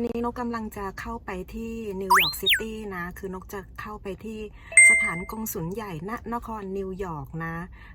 อนนี้นกกำลังจะเข้าไปที่นิวยอร์กซิตี้นะ คือนกจะเข้าไปที่สถานกงสุลใหญ่ณนครนิวยอร์กนะ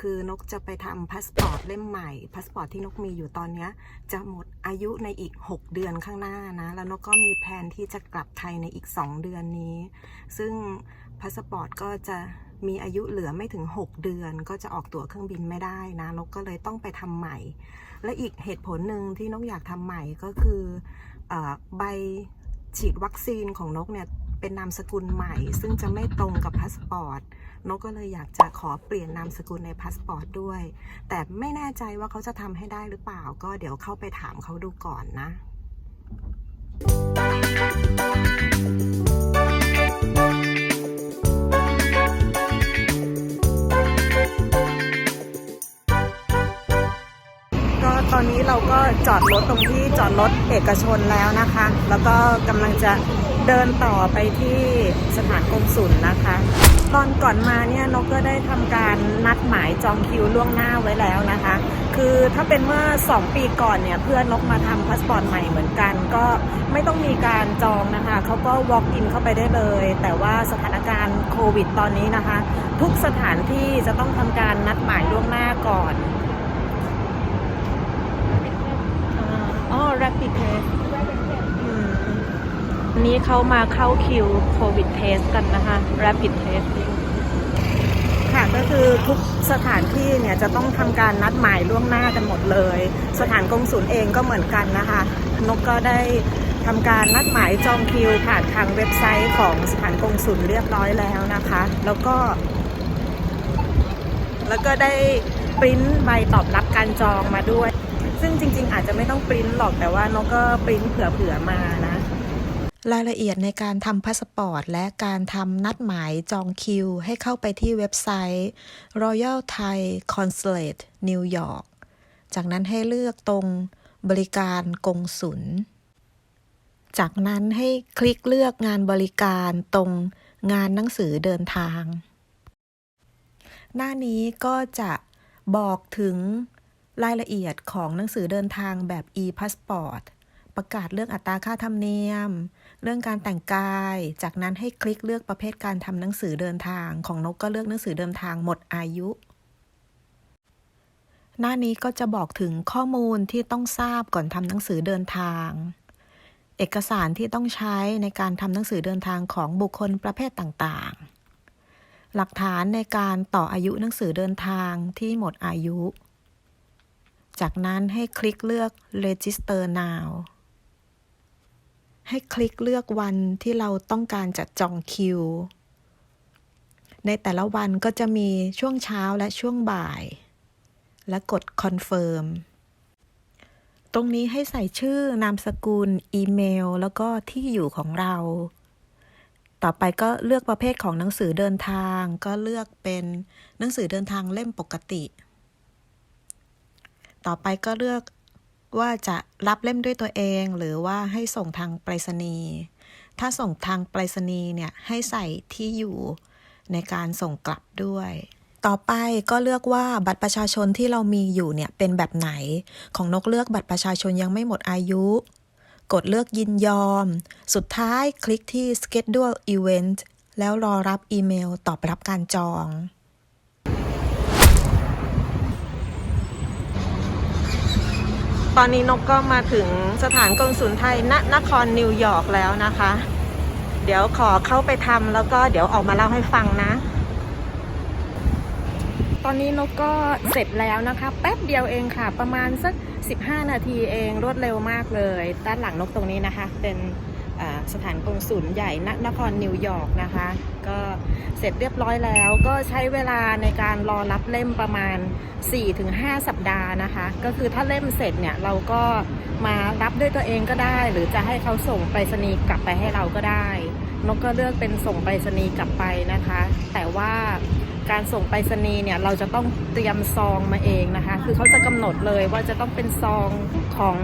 คือนกจะไปทำพาสปอร์ตเล่มใหม่ พาสปอร์ตที่นกมีอยู่ตอนนี้จะหมดอายุในอีก 6 เดือนข้างหน้านะ แล้วนกก็มีแผนที่จะกลับไทยในอีก 2 เดือนนี้ ซึ่งพาสปอร์ตก็จะมีอายุเหลือไม่ถึง 6 เดือนก็จะออกตั๋วเครื่องบินไม่ได้นะนกก็เลยต้องไปทำใหม่ และอีกเหตุผลหนึ่งที่นกอยากทำใหม่ก็คือ ใบฉีดวัคซีนของนกเนี่ยเป็นนามสกุลใหม่ ซึ่งจะไม่ตรงกับพาสปอร์ตนกก็เลยอยากจะขอเปลี่ยนนามสกุลในพาสปอร์ตด้วย แต่ไม่แน่ใจว่าเขาจะทำให้ได้หรือเปล่า ก็เดี๋ยวเข้าไปถามเขาดูก่อนนะก็ต อนนี้เราก็จอดรถตรงที่จอดรถเอกชนแล้วนะคะ แล้วก็กำลังจะเดินต่อไปที่สถานกงสุลนะคะ ตอนก่อนมาเนี่ยนกก็ได้ทำการนัดหมายจองคิวล่วงหน้าไว้แล้วนะคะ คือถ้าเป็นเมื่อ 2 ปีก่อนเนี่ยเพื่อนนกมาทำพาสปอร์ตใหม่เหมือนกัน ก็ไม่ต้องมีการจองนะคะเขาก็ walk in เข้าไปได้เลย แต่ว่าสถานการณ์โควิดตอนนี้นะคะ ทุกสถานที่จะต้องทำการนัดหมายล่วงหน้าก่อน อ๋อ rapid test อันนี้เขามาเข้าคิวโควิดเทสกันนะคะ rapid test ค่ะก็คือทุกสถานที่เนี่ยจะต้องทำการนัดหมายล่วงหน้ากันหมดเลย สถานกงศูนย์เองก็เหมือนกันนะคะ นกก็ได้ทำการนัดหมายจองคิวผ่านทางเว็บไซต์ของสถานกงศูนย์เรียบร้อยแล้วนะคะ แล้วก็ แล้วก็ได้ปริ้นใบตอบรับการจองมาด้วย ซึ่งจริง ๆ อาจจะไม่ต้องปริ้นหรอกแต่ว่านกก็ปริ้นเผื่อๆมานะ รายละเอียดในการทำพาสปอร์ต และการทำนัดหมายจองคิว ให้เข้าไปที่เว็บไซต์ Royal Thai Consulate New York จากนั้นให้เลือกตรงบริการกงสุลจากนั้นให้คลิกเลือกงานบริการตรงงานหนังสือเดินทาง หน้านี้ก็จะบอกถึง รายละเอียดของหนังสือเดินทางแบบ e-passport ประกาศเรื่องอัตราค่าธรรมเนียม เรื่องการแต่งกาย จากนั้นให้คลิกเลือกประเภทการทำหนังสือเดินทางของนกก็เลือกหนังสือเดินทางหมดอายุ หน้านี้ก็จะบอกถึงข้อมูลที่ต้องทราบก่อนทำหนังสือเดินทาง เอกสารที่ต้องใช้ในการทำหนังสือเดินทางของบุคคลประเภทต่างๆ หลักฐานในการต่ออายุหนังสือเดินทางที่หมดอายุ จากนั้นให้คลิกเลือก register now ให้คลิกเลือกวันที่เราต้องการจะจองคิว ในแต่ละวันก็จะมีช่วงเช้าและช่วงบ่าย และกด confirm ตรงนี้ให้ใส่ชื่อนามสกุล อีเมล แล้วก็ที่อยู่ของเรา ต่อไปก็เลือกประเภทของหนังสือเดินทาง ก็เลือกเป็นหนังสือเดินทางเล่มปกติ ต่อไปก็เลือกว่าจะรับเล่มด้วยตัวเองหรือว่าให้ส่งทางไปรษณีย์ ถ้าส่งทางไปรษณีย์เนี่ยให้ใส่ที่อยู่ในการส่งกลับด้วย ต่อไปก็เลือกว่าบัตรประชาชนที่เรามีอยู่เนี่ยเป็นแบบไหน ของนกเลือกบัตรประชาชนยังไม่หมดอายุ กดเลือกยินยอม สุดท้ายคลิกที่ schedule event แล้วรอรับอีเมลตอบรับการจอง ตอนนี้นกก็มาถึงสถานกงสุลไทยณนครนิวยอร์กแล้วนะคะ เดี๋ยวขอเข้าไปทำแล้วก็เดี๋ยวออกมาเล่าให้ฟังนะ ตอนนี้นกก็เสร็จแล้วนะคะ แป๊บเดียวเองค่ะ ประมาณสัก 15 นาทีเองรวดเร็วมากเลย ด้านหลังนกตรงนี้นะคะ เป็น สถานกงสุลใหญ่ณนครนิวยอร์กนะคะ ก็เสร็จเรียบร้อยแล้วก็ใช้เวลาในการรอรับเล่มประมาณ 4-5 สัปดาห์นะคะ ก็คือถ้าเล่มเสร็จเนี่ยเราก็มารับด้วยตัวเองก็ได้ หรือจะให้เขาส่งไปรษณีย์กลับไปให้เราก็ได้ นกก็เลือกเป็นส่งไปรษณีย์กลับไปนะคะ แต่ว่าการส่งไปรษณีย์เนี่ยเราจะต้องเตรียมซองมาเองนะคะ คือเขาจะกำหนดเลยว่าจะต้องเป็นซองของ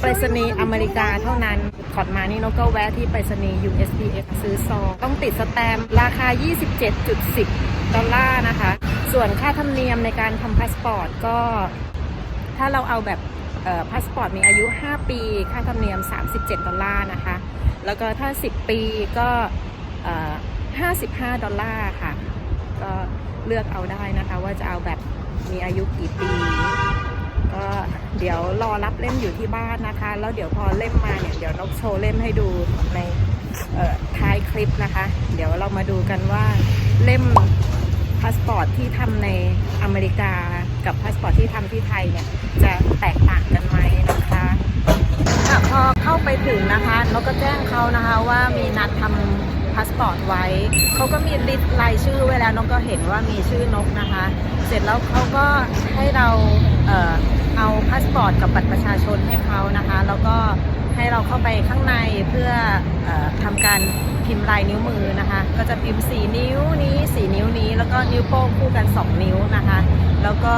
ไปรษณีย์อเมริกาเท่านั้นขอดมานี่นกก็แวะที่ไปรษณีย์ USPS ซื้อซองต้องติดสแตมป์ราคา 27.10 ดอลลาร์นะคะ ส่วนค่าธรรมเนียมในการทำพาสปอร์ตก็ ถ้าเราเอาแบบพาสปอร์ตมีอายุ 5 ปี ค่าธรรมเนียม 37 ดอลลาร์นะคะ แล้วก็ถ้า 10 ปีก็ 55 ดอลลาร์ค่ะ ก็เลือกเอาได้นะคะว่าจะเอาแบบมีอายุกี่ปี ก็เดี๋ยวรอรับเล่มอยู่ที่บ้านนะคะ แล้วเดี๋ยวพอเล่มมาเนี่ยเดี๋ยวนกโชว์เล่มให้ดูในท้ายคลิปนะคะ เดี๋ยวเรามาดูกันว่าเล่มพาสปอร์ตที่ทำในอเมริกากับพาสปอร์ตที่ทำที่ไทยเนี่ยจะแตกต่างกันไหมนะคะอะพอเข้าไปถึงนะคะนกก็แจ้งเขานะคะว่ามีนัดทำ พาสปอร์ตไว้เขาก็มีลิสต์รายชื่อไว้แล้วนกก็เห็นว่ามีชื่อนกนะคะ เสร็จแล้วเขาก็ให้เราเอ่อเอาพาสปอร์ตกับบัตรประชาชนให้เขานะคะ แล้วก็ให้เราเข้าไปข้างในเพื่อออทำการพิมพ์ลายนิ้วมือนะคะ ก็จะพิมพ์ 4 นิ้วนี้4นิ้วนี้ แล้วก็นิ้วโป้งคู่กัน 2 นิ้วนะคะ แล้วก็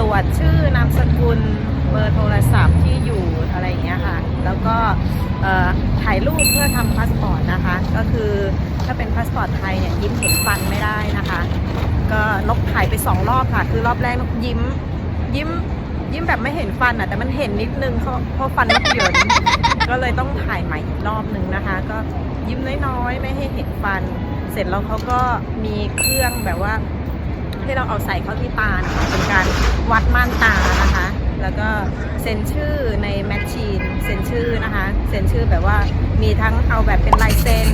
ตรวจชื่อนามสกุลเบอร์โทรศัพท์ที่อยู่อะไรอย่างเงี้ยค่ะ แล้วก็ ถ่ายรูปเพื่อทำพาสปอร์ตนะคะ ก็คือถ้าเป็นพาสปอร์ตไทยเนี่ยยิ้มเห็นฟันไม่ได้นะคะ ก็นกถ่ายไปสองรอบค่ะ คือรอบแรกยิ้มยิ้มยิ้มแบบไม่เห็นฟันอะแต่มันเห็นนิดนึงเพราะเพราะฟันนกเหยินก็เลยต้องถ่ายใหม่อีกรอบนึงนะคะ ก็ยิ้มน้อยๆไม่ให้เห็นฟัน เสร็จแล้วเขาก็มีเครื่องแบบว่าให้เราเอาใส่เข้าที่ตาเป็นการวัดม่านตานะคะ แล้วก็เซ็นชื่อในแมชชีนเซ็นชื่อนะคะเซ็นชื่อแบบว่ามีทั้งเอาแบบเป็นลายเซ็น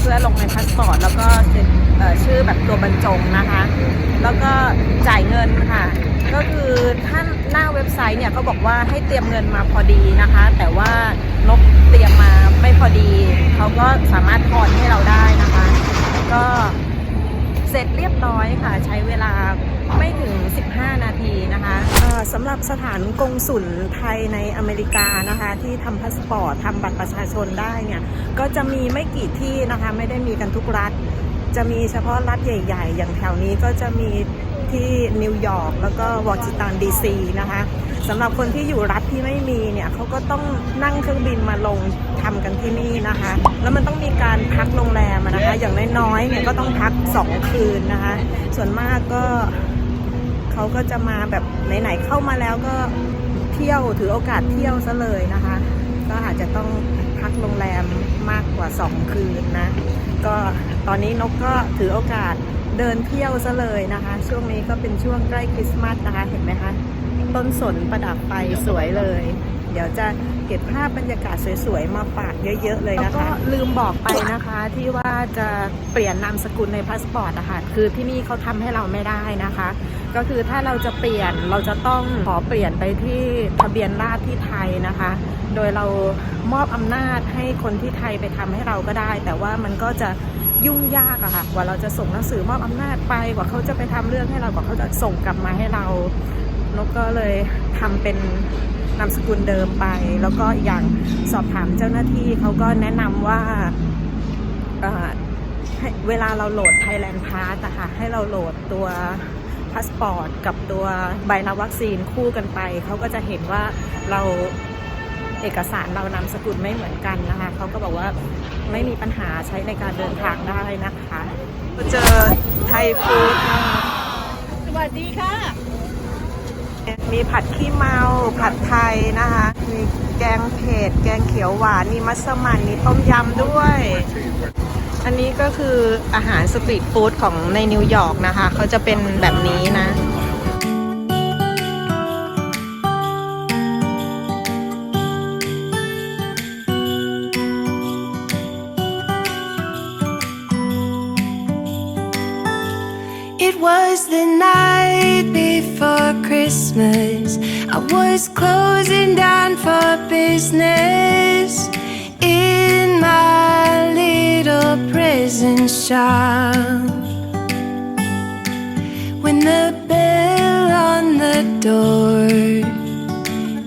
เพื่อลงในพาสปอร์ตแล้วก็เซ็นชื่อแบบตัวบรรจงนะคะ แล้วก็จ่ายเงินค่ะ ก็คือท่านหน้าเว็บไซต์เนี่ยเขาบอกว่าให้เตรียมเงินมาพอดีนะคะ แต่ว่านกเตรียมมาไม่พอดีเขาก็สามารถทอนให้เราได้นะคะ ก็เสร็จเรียบร้อยค่ะใช้เวลา ไม่ถึง 15 นาทีนะคะเอ่อสำหรับสถานกงสุลไทยในอเมริกานะคะ ที่ทำพาสปอร์ตทำบัตรประชาชนได้เนี่ย ก็จะมีไม่กี่ที่นะคะ ไม่ได้มีกันทุกรัฐ จะมีเฉพาะรัฐใหญ่ ๆ อย่างแถวนี้ก็จะมีที่นิวยอร์กแล้วก็วอชิงตันดีซีนะคะสำหรับคนที่อยู่รัฐที่ไม่มีเนี่ยเขาก็ต้องนั่งเครื่องบินมาลงทำกันที่นี่นะคะ แล้วมันต้องมีการพักโรงแรมนะคะ อย่างน้อยๆเนี่ยก็ต้องพัก 2 คืนนะคะ ส่วนมากก็ เขาก็จะมาแบบไหนๆเข้ามาแล้วก็เที่ยวถือโอกาสเที่ยวซะเลยนะคะ ก็อาจจะต้องพักโรงแรมมากกว่า 2 คืนนะ ก็ตอนนี้นกก็ถือโอกาสเดินเที่ยวซะเลยนะคะ ช่วงนี้ก็เป็นช่วงใกล้คริสต์มาสนะคะ เห็นไหมคะ ต้นสนประดับไฟสวยเลย เดี๋ยวจะเก็บภาพบรรยากาศสวยๆ มาฝากเยอะ ๆ เลยนะคะ แล้วก็ลืมบอกไปนะคะที่ว่าจะเปลี่ยนนามสกุลในพาสปอร์ตนะคะคือที่นี่เขาทำให้เราไม่ได้นะคะ ก็คือถ้าเราจะเปลี่ยนเราจะต้องขอเปลี่ยนไปที่ทะเบียนราษฎรที่ไทยนะคะ โดยเรามอบอำนาจให้คนที่ไทยไปทำให้เราก็ได้ แต่ว่ามันก็จะยุ่งยากอะค่ะ กว่าเราจะส่งหนังสือมอบอำนาจไป กว่าเขาจะไปทำเรื่องให้เรา กว่าเขาจะส่งกลับมาให้เรา นกก็เลยทำเป็นนามสกุลเดิมไป แล้วก็อีกอย่างสอบถามเจ้าหน้าที่เขาก็แนะนำว่าเอ่อให้เวลาเราโหลด Thailand Pass อะค่ะให้เราโหลดตัวพาสปอร์ตกับตัวใบรับวัคซีนคู่กันไป เขาก็จะเห็นว่าเราเอกสารเรานามสกุลไม่เหมือนกันนะคะเขาก็บอกว่าไม่มีปัญหาใช้ในการเดินทางได้นะคะ เจอไทยฟู้ดนะคะสวัสดีค่ะ มีผัดขี้เมา ผัดไทยนะคะ มีแกงเผ็ด แกงเขียวหวาน มีมัสมั่น มีต้มยำด้วย อันนี้ก็คืออาหารสตรีทฟู้ดของในนิวยอร์กนะคะ เขาจะเป็นแบบนี้นะ It was the night before Christmas. I was closing down for business in my little prison shop. When the bell on the door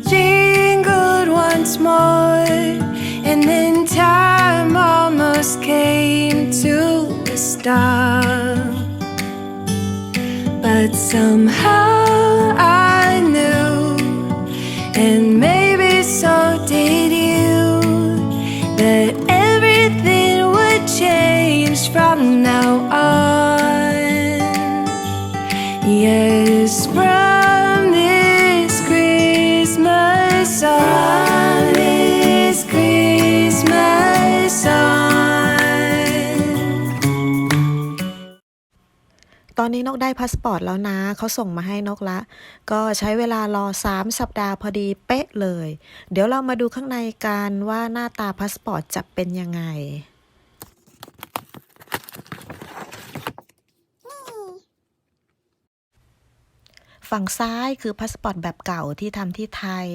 jingled once more, and then time almost came to a stop. Somehow I knew, and maybe so did you, that everything would change from now on. Yes, from ตอนนี้นกได้พาสปอร์ตแล้วนะ เขาส่งมาให้นกละ ก็ใช้เวลารอ 3 สัปดาห์พอดีเป๊ะเลย เดี๋ยวเรามาดูข้างในกันว่าหน้าตาพาสปอร์ตจะเป็นยังไงฝั่งซ้ายคือพาสปอร์ตแบบเก่าที่ทำที่ไทย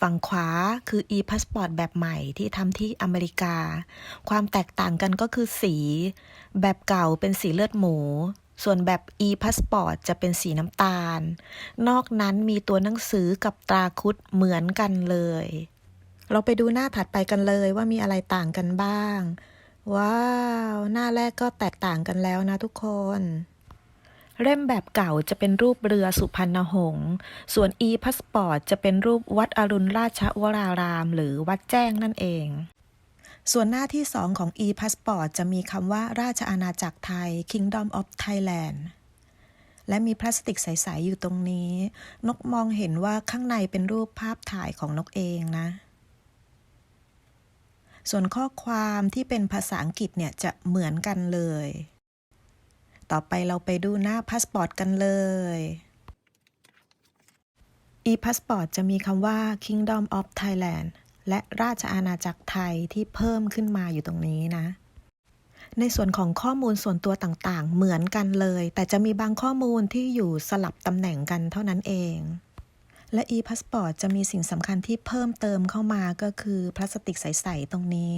ฝั่งขวาคือ e พาสปอร์ตแบบใหม่ที่ทำที่อเมริกา ความแตกต่างกันก็คือสี แบบเก่าเป็นสีเลือดหมู ส่วนแบบ e พาสปอร์ตจะเป็นสีน้ำตาล นอกนั้นมีตัวหนังสือกับตราคุดเหมือนกันเลย เราไปดูหน้าถัดไปกันเลยว่ามีอะไรต่างกันบ้าง ว้าว หน้าแรกก็แตกต่างกันแล้วนะทุกคนเล่มแบบเก่าจะเป็นรูปเรือสุพรรณหงษ์ ส่วน e พาสปอร์ตจะเป็นรูปวัดอรุณราชวราราม หรือวัดแจ้งนั่นเอง ส่วนหน้าที่ 2 ของ e พาสปอร์ตจะมีคำว่าราชอาณาจักรไทย Kingdom of Thailand และมีพลาสติกใส ๆ อยู่ตรงนี้ นกมองเห็นว่าข้างในเป็นรูปภาพถ่ายของนกเองนะ ส่วนข้อความที่เป็นภาษาอังกฤษเนี่ยจะเหมือนกันเลย ต่อไปเราไปดูหน้าพาสปอร์ตกันเลย e-passport จะมีคำว่า Kingdom of Thailand และราชอาณาจักรไทยที่เพิ่มขึ้นมาอยู่ตรงนี้นะ ในส่วนของข้อมูลส่วนตัวต่างๆ เหมือนกันเลย แต่จะมีบางข้อมูลที่อยู่สลับตำแหน่งกันเท่านั้นเอง และ e-passport จะมีสิ่งสำคัญที่เพิ่มเติมเข้ามาก็คือพลาสติกใส ๆ ตรงนี้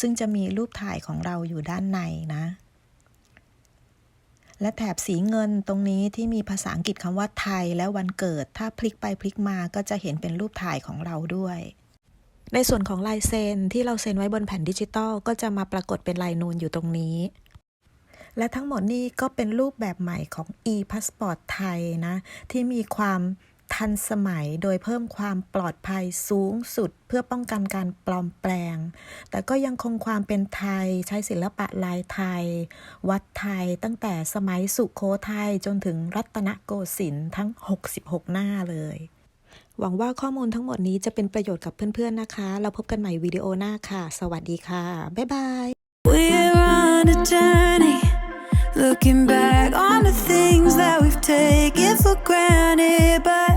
ซึ่งจะมีรูปถ่ายของเราอยู่ด้านในนะและแถบสีเงินตรงนี้ที่มีภาษาอังกฤษคำว่าไทยและวันเกิด ถ้าพลิกไปพลิกมาก็จะเห็นเป็นรูปถ่ายของเราด้วย ในส่วนของลายเซ็นที่เราเซ็นไว้บนแผ่นดิจิตอลก็จะมาปรากฏเป็นลายนูนอยู่ตรงนี้ และทั้งหมดนี้ก็เป็นรูปแบบใหม่ของ e-passport ไทยนะ ที่มีความทันสมัยโดยเพิ่มความปลอดภัยสูงสุด เพื่อป้องกันการปลอมแปลง แต่ก็ยังคงความเป็นไทยใช้ศิลปะลายไทย วัดไทยตั้งแต่สมัยสุโขทัยจนถึงรัตนโกสินทร์ทั้ง 66 หน้าเลย หวังว่าข้อมูลทั้งหมดนี้จะเป็นประโยชน์กับเพื่อนๆนะคะ เราพบกันใหม่วิดีโอหน้าค่ะ สวัสดีค่ะ บ๊ายบาย We're on a journey, looking back on the things that we've taken for granted, but